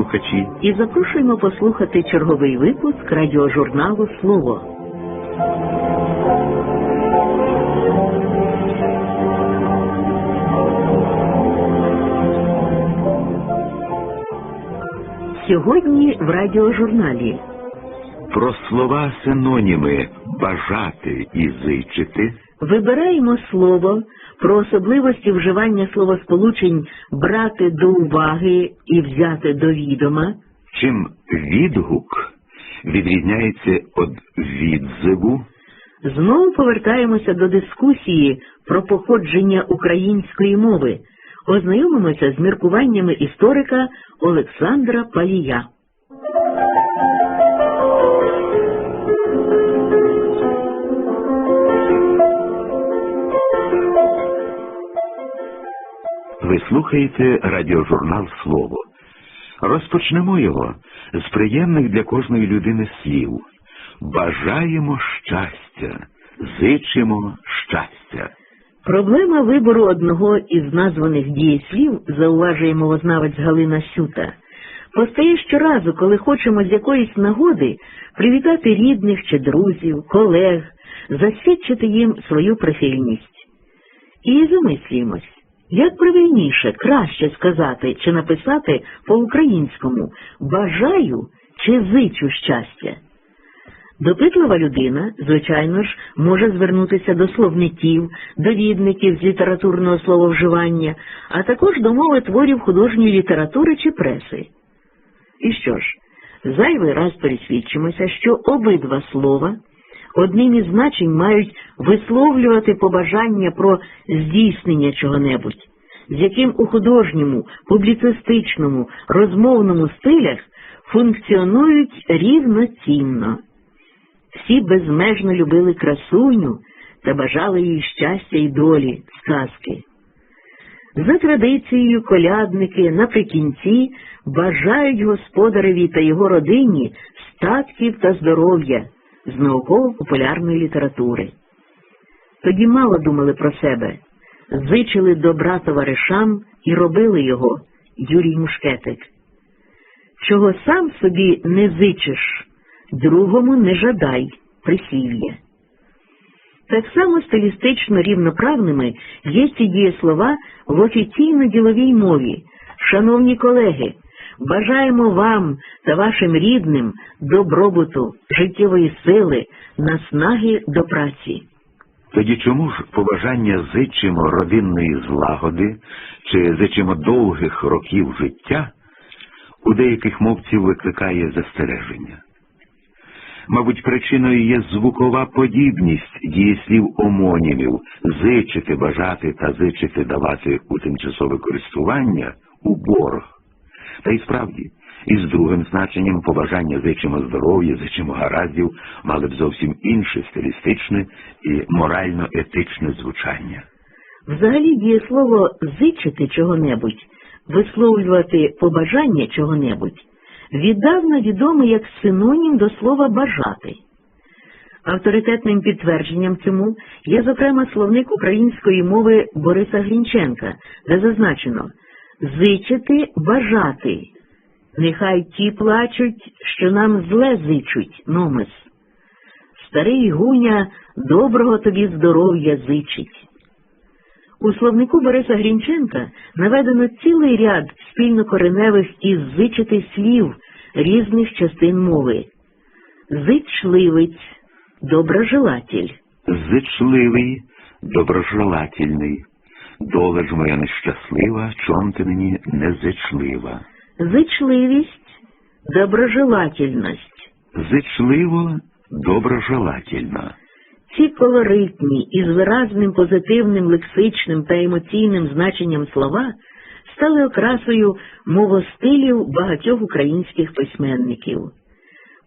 Радіослухачі. І запрошуємо послухати черговий випуск радіожурналу Слово. Сьогодні в радіожурналі Про слова синоніми бажати і зичити, вибираємо слово про особливості вживання словосполучень брати до уваги і взяти до відома. чим відгук відрізняється від відзиву, Знову повертаємося до дискусії про походження української мови. Ознайомимося з міркуваннями історика Олександра Палія. Ви слухаєте радіожурнал Слово. Розпочнемо його з приємних для кожної людини слів. Бажаємо щастя, зичимо щастя. Проблема вибору одного із названих дієслів, зауважує мовознавець Галина Сюта, постає щоразу, коли хочемо з якоїсь нагоди привітати рідних чи друзів, колег, засвідчити їм свою прихильність. І замислюємось, як правильніше, краще сказати чи написати по-українському бажаю чи зичу щастя. Допитлива людина, звичайно ж, може звернутися до словників, довідників з літературного слововживання, а також до мови творів художньої літератури чи преси. І що ж, зайвий раз пересвідчимося, що обидва слова одним із значень мають висловлювати побажання про здійснення чого-небудь, з яким у художньому, публіцистичному, розмовному стилях функціонують рівноцінно. Всі безмежно любили красуню та бажали їй щастя й долі, сказки. За традицією колядники наприкінці бажають господареві та його родині статків та здоров'я з науково-популярної літератури. Тоді мало думали про себе, зичили добра товаришам і робили його, Юрій Мушкетик. Чого сам собі не зичиш, другому не жадай прислів'я. Так само стилістично рівноправними є ці дієслова в офіційно-діловій мові. Шановні колеги, бажаємо вам та вашим рідним добробуту, життєвої сили, наснаги до праці. Тоді чому ж побажання зичимо родинної злагоди чи зичимо довгих років життя у деяких мовців викликає застереження? Мабуть, причиною є звукова подібність дієслів омонімів зичити, бажати та зичити давати у тимчасове користування у борг. Та й справді, із другим значенням побажання зичимо здоров'я, зичимо гараздів мали б зовсім інше стилістичне і морально-етичне звучання. Взагалі дієслово зичити чого-небудь, висловлювати побажання чого-небудь віддавна відоме як синонім до слова бажати. Авторитетним підтвердженням цьому є, зокрема, словник української мови Бориса Грінченка, де зазначено зичити бажати. Нехай ті плачуть, що нам зле зичуть, номис. Старий гуня доброго тобі здоров'я зичить. У словнику Бориса Грінченка наведено цілий ряд спільнокореневих і зичити слів різних частин мови. Зичливець, доброжелатель, Зичливий, доброжелательний, доля ж моя нещаслива, чом ти мені незичлива. зичливість, доброжелательність. Зичливо, доброжелательно. Ці колоритні і з виразним позитивним лексичним та емоційним значенням слова стали окрасою мовостилів багатьох українських письменників.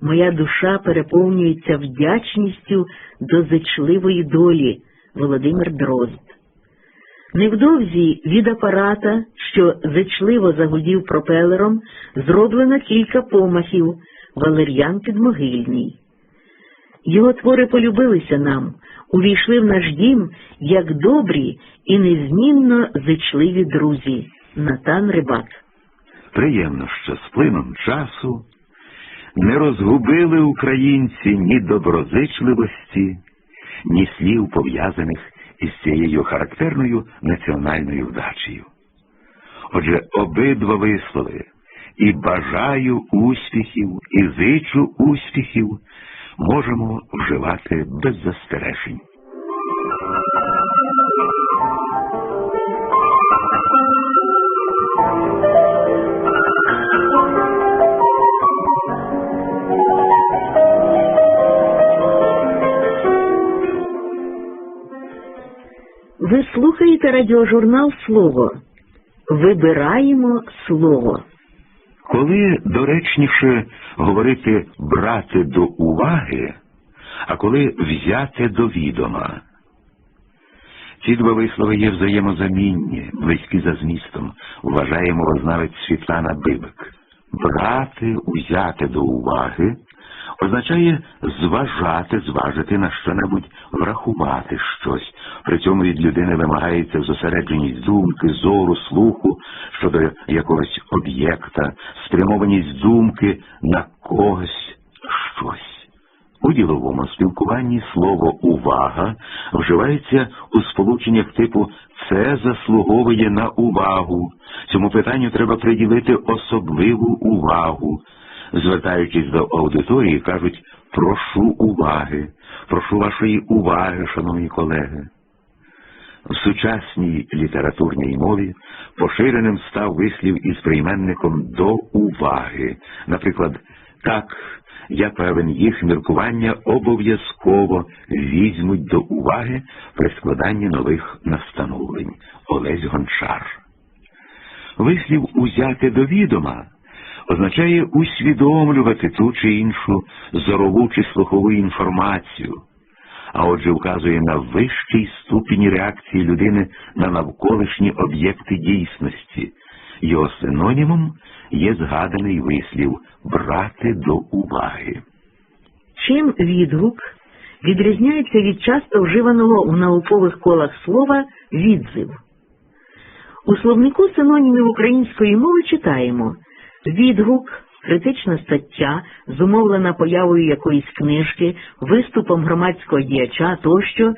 Моя душа переповнюється вдячністю до зичливої долі Володимир Дрозд. Невдовзі від апарата, що зичливо загудів пропелером, зроблено кілька помахів Валер'ян Підмогильний. Його твори полюбилися нам, увійшли в наш дім як добрі і незмінно зичливі друзі. Натан Рибак. Приємно, що з плином часу не розгубили українці ні доброзичливості, ні слів пов'язаних із цією характерною національною вдачею. Отже, обидва вислови і бажаю успіхів, і зичу успіхів можемо вживати без застережень. Ви слухаєте радіожурнал Слово. Вибираємо слово. Коли доречніше говорити брати до уваги, а коли взяти до відома. Ці два вислови є взаємозамінні, близькі за змістом, вважає мовознавець Світлана Бибик. Брати, узяти до уваги означає зважати, зважити на що-небудь, врахувати щось. При цьому від людини вимагається зосередженість думки, зору, слуху щодо якогось об'єкта, спрямованість думки на когось щось. У діловому спілкуванні слово увага вживається у сполученнях типу це заслуговує на увагу. Цьому питанню треба приділити особливу увагу. Звертаючись до аудиторії, кажуть прошу уваги, прошу вашої уваги, шановні колеги. В сучасній літературній мові поширеним став вислів із прийменником до уваги. Наприклад, так, я певен, їх міркування обов'язково візьмуть до уваги при складанні нових настановлень. Олесь Гончар. Вислів узяти до відома означає усвідомлювати ту чи іншу зорову чи слухову інформацію, а отже вказує на вищий ступінь реакції людини на навколишні об'єкти дійсності. Його синонімом є згаданий вислів брати до уваги. Чим відгук відрізняється від часто вживаного в наукових колах слова відзив? У словнику синонімів української мови читаємо відгук, критична стаття, зумовлена появою якоїсь книжки, виступом громадського діяча тощо,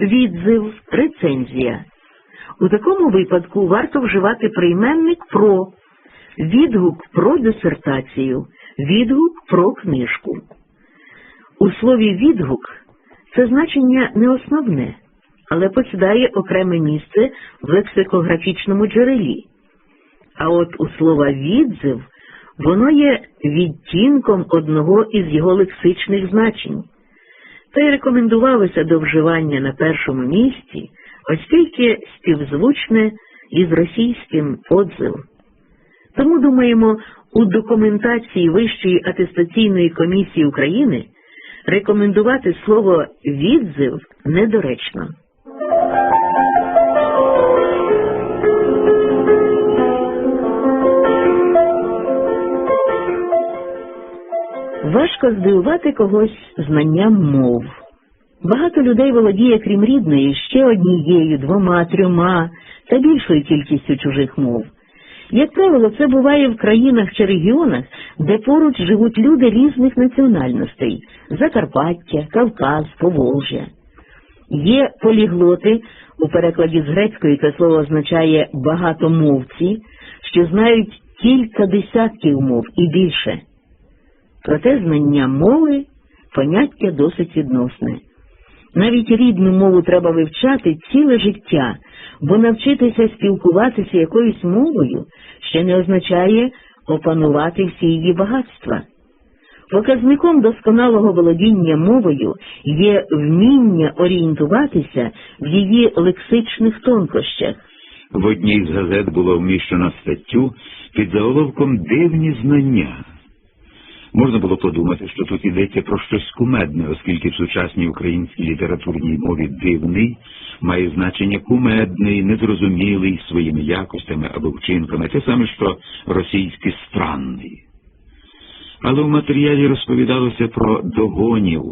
відзив, рецензія. У такому випадку варто вживати прийменник про відгук про дисертацію, відгук про книжку. У слові відгук це значення не основне, але посідає окреме місце в лексикографічному джерелі. А от у слова відзив воно є відтінком одного із його лексичних значень, та й рекомендувалося до вживання на першому місці, оскільки співзвучне із російським отзив. Тому, думаємо, у документації Вищої атестаційної комісії України рекомендувати слово відзив недоречно. Важко здивувати когось знанням мов. Багато людей володіє, крім рідної, ще однією, двома, трьома та більшою кількістю чужих мов. Як правило, це буває в країнах чи регіонах, де поруч живуть люди різних національностей Закарпаття, Кавказ, Поволжя. Є поліглоти, у перекладі з грецької це слово означає багатомовці, що знають кілька десятків мов і більше. Проте знання мови поняття досить відносне. Навіть рідну мову треба вивчати ціле життя, бо навчитися спілкуватися якоюсь мовою ще не означає опанувати всі її багатства. Показником досконалого володіння мовою є вміння орієнтуватися в її лексичних тонкощах. В одній з газет було вміщено статтю під заголовком Дивні знання. Можна було подумати, що тут йдеться про щось кумедне, оскільки в сучасній українській літературній мові дивний має значення кумедний, незрозумілий своїми якостями або вчинками, те саме, що російський странний. Але в матеріалі розповідалося про догонів,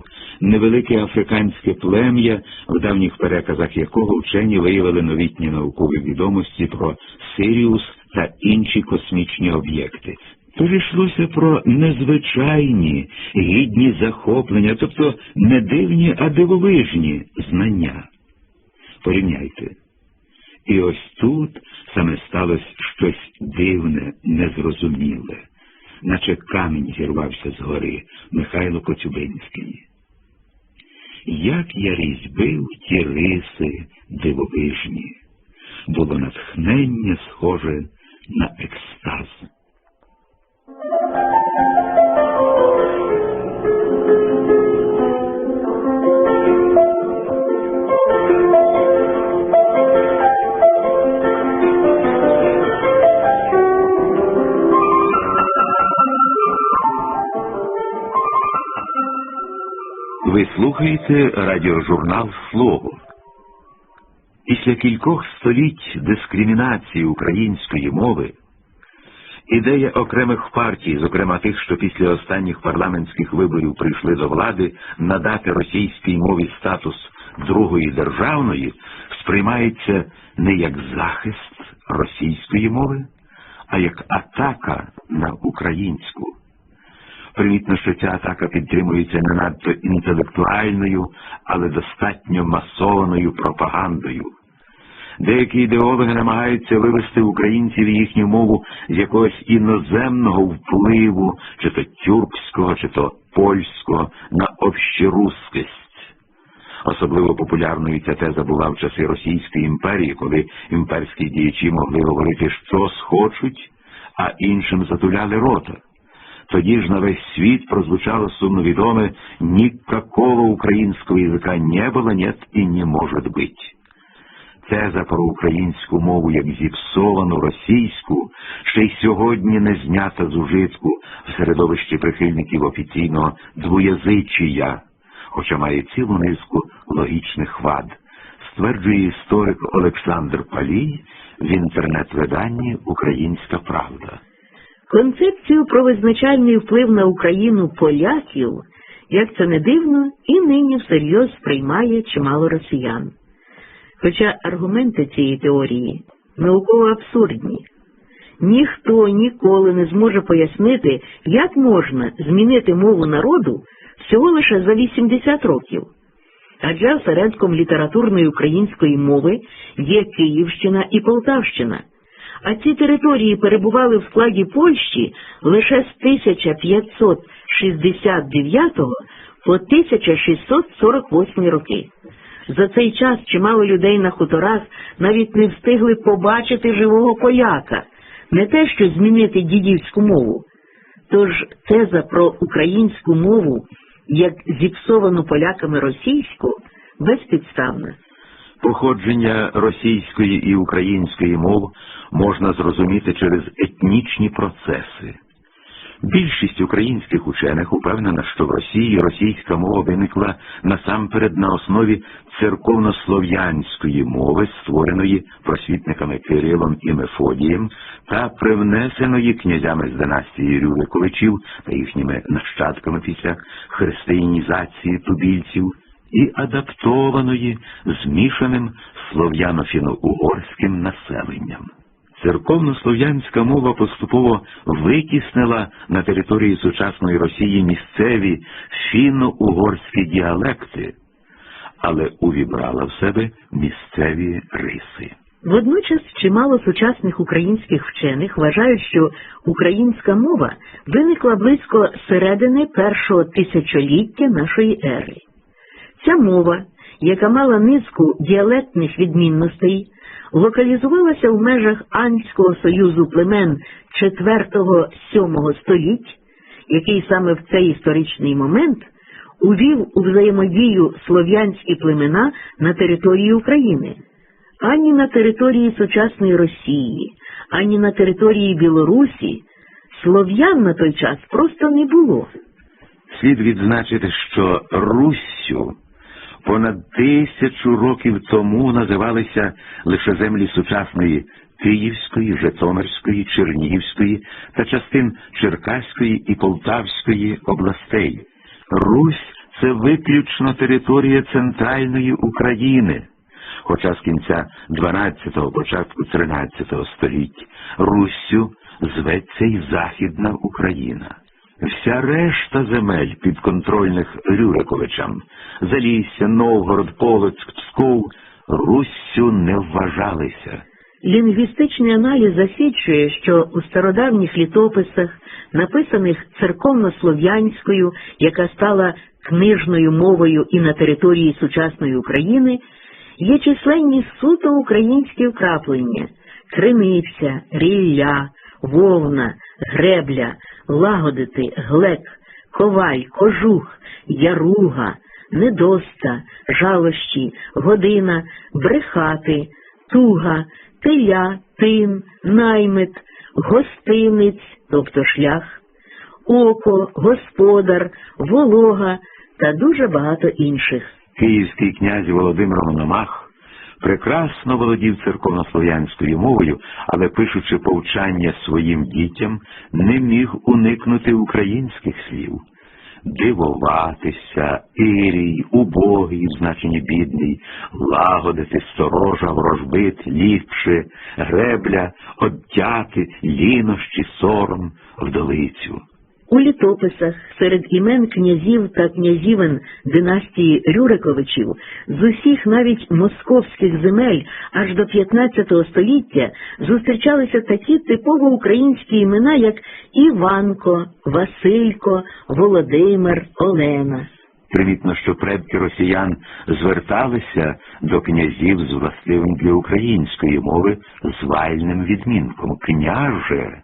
невелике африканське плем'я, в давніх переказах якого вчені виявили новітні наукові відомості про Сиріус та інші космічні об'єкти. Тож йшлося про незвичайні, гідні захоплення, тобто не дивні, а дивовижні знання. Порівняйте. І ось тут саме сталося щось дивне, незрозуміле, наче камінь зірвався з гори Михайло Коцюбинський. Як я різьбив ті риси дивовижні, було натхнення схоже на екстаз. Ви слухаєте радіожурнал Слово. Після кількох століть дискримінації української мови ідея окремих партій, зокрема тих, що після останніх парламентських виборів прийшли до влади, надати російській мові статус другої державної, сприймається не як захист російської мови, а як атака на українську. Примітно, що ця атака підтримується не надто інтелектуальною, але достатньо масованою пропагандою. Деякі ідеологи намагаються вивести українців і їхню мову з якогось іноземного впливу, чи то тюркського, чи то польського, на общерусскость. Особливо популярною ця теза була в часи Російської імперії, коли імперські діячі могли говорити, що схочуть, а іншим затуляли рота. Тоді ж на весь світ прозвучало сумновідоме «Никакого українського язика не було, нет і не може бути». Теза про українську мову як зіпсовану російську ще й сьогодні не знята з ужитку в середовищі прихильників офіційного двоязичія, хоча має цілу низку логічних вад, стверджує історик Олександр Палій в інтернет-виданні Українська Правда. Концепцію про визначальний вплив на Україну поляків, як це не дивно, і нині всерйоз сприймає чимало росіян. Хоча аргументи цієї теорії науково абсурдні. Ніхто ніколи не зможе пояснити, як можна змінити мову народу всього лише за 80 років. Адже осередком літературної української мови є Київщина і Полтавщина. А ці території перебували в складі Польщі лише з 1569 по 1648 роки. За цей час чимало людей на хуторах навіть не встигли побачити живого поляка, не те, що змінити дідівську мову. Тож теза про українську мову, як зіпсовану поляками російську, безпідставна. Походження російської і української мов можна зрозуміти через етнічні процеси. Більшість українських учених упевнена, що в Росії російська мова виникла насамперед на основі церковнослов'янської мови, створеної просвітниками Кирилом і Мефодієм, та привнесеної князями з династії Рюриковичів та їхніми нащадками після християнізації тубільців, і адаптованої змішаним слов'яно-фіно-угорським населенням. Церковнослов'янська мова поступово витіснила на території сучасної Росії місцеві фінно-угорські діалекти, але увібрала в себе місцеві риси. Водночас чимало сучасних українських вчених вважають, що українська мова виникла близько середини першого тисячоліття нашої ери. Ця мова, яка мала низку діалектних відмінностей, локалізувалася в межах Анського союзу племен 4-7 століть, який саме в цей історичний момент увів у взаємодію слов'янські племена на території України. Ані на території сучасної Росії, ані на території Білорусі слов'ян на той час просто не було. Слід відзначити, що Руссю понад тисячу років тому називалися лише землі сучасної Київської, Житомирської, Чернігівської та частин Черкаської і Полтавської областей. Русь це виключно територія центральної України. хоча з кінця 12-го, початку 13-го століть, Руссю зветься й Західна Україна. Вся решта земель підконтрольних Рюриковичам Залісся, Новгород, Полоцьк, Псков Руссю не вважалися. Лінгвістичний аналіз засвідчує, що у стародавніх літописах, написаних церковнослов'янською, яка стала книжною мовою і на території сучасної України, є численні суто українські вкраплення криниця, рілля, вовна, гребля, лагодити, глек, коваль, кожух, яруга, недоста, жалощі, година, брехати, туга, теля, тин, наймит, гостиниць, тобто шлях, око, господар, волога та дуже багато інших. Київський князь Володимир Мономах прекрасно володів церковнослов'янською мовою, але пишучи повчання своїм дітям, не міг уникнути українських слів. Дивуватися, ірій, убогий, в значенні бідний, лагодити, сторожа, ворожбит, ліпше, гребля, оддяти, лінощі, сором, вдолицю. У літописах серед імен князів та князівен династії Рюриковичів з усіх навіть московських земель аж до 15 століття зустрічалися такі типово українські імена, як Іванко, Василько, Володимир, Олена. Примітно, що предки росіян зверталися до князів з властивим для української мови звальним відмінком княже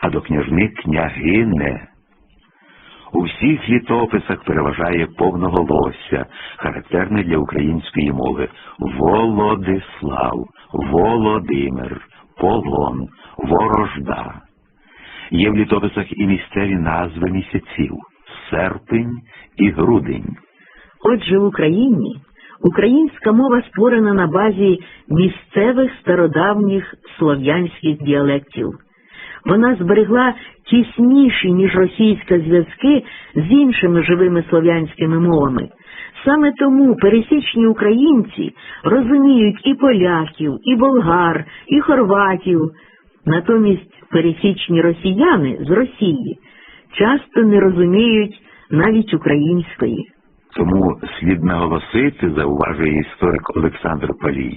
а до княжни княгине. У всіх літописах переважає повноголосся, характерне для української мови Володислав, Володимир, Полон, Ворожда. Є в літописах і місцеві назви місяців серпень і грудень. Отже, в Україні українська мова створена на базі місцевих стародавніх слов'янських діалектів. Вона зберегла тісніші, ніж російська зв'язки з іншими живими слов'янськими мовами. Саме тому пересічні українці розуміють і поляків, і болгар, і хорватів. Натомість пересічні росіяни з Росії часто не розуміють навіть української. Тому слід наголосити, зауважує історик Олександр Палій,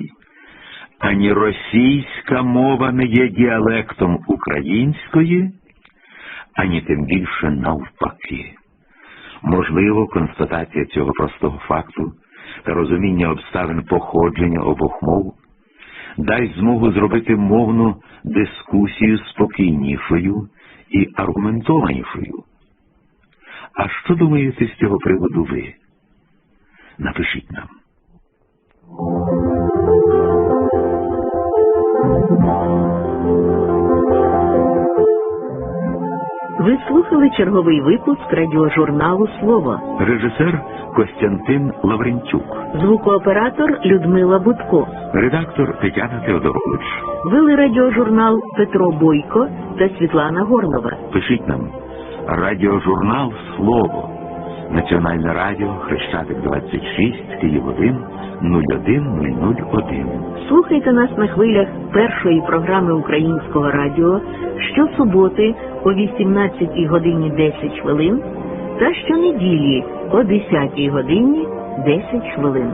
ані російська мова не є діалектом української, ані тим більше навпаки. Можливо, констатація цього простого факту та розуміння обставин походження обох мов дасть змогу зробити мовну дискусію спокійнішою і аргументованішою. А що думаєте з цього приводу ви? Напишіть нам. Ви слухали черговий випуск радіожурналу Слово. Режисер Костянтин Лаврентюк, Звукооператор Людмила Будко. редактор Тетяна Теодорович. Вели радіожурнал Петро Бойко та Світлана Горлова. Пишіть нам радіожурнал Слово. Національне радіо Хрещатик 26 Київ 1 01001. Слухайте нас на хвилях першої програми українського радіо щосуботи о 18 годині 10 хвилин та щонеділі о 10 годині 10 хвилин.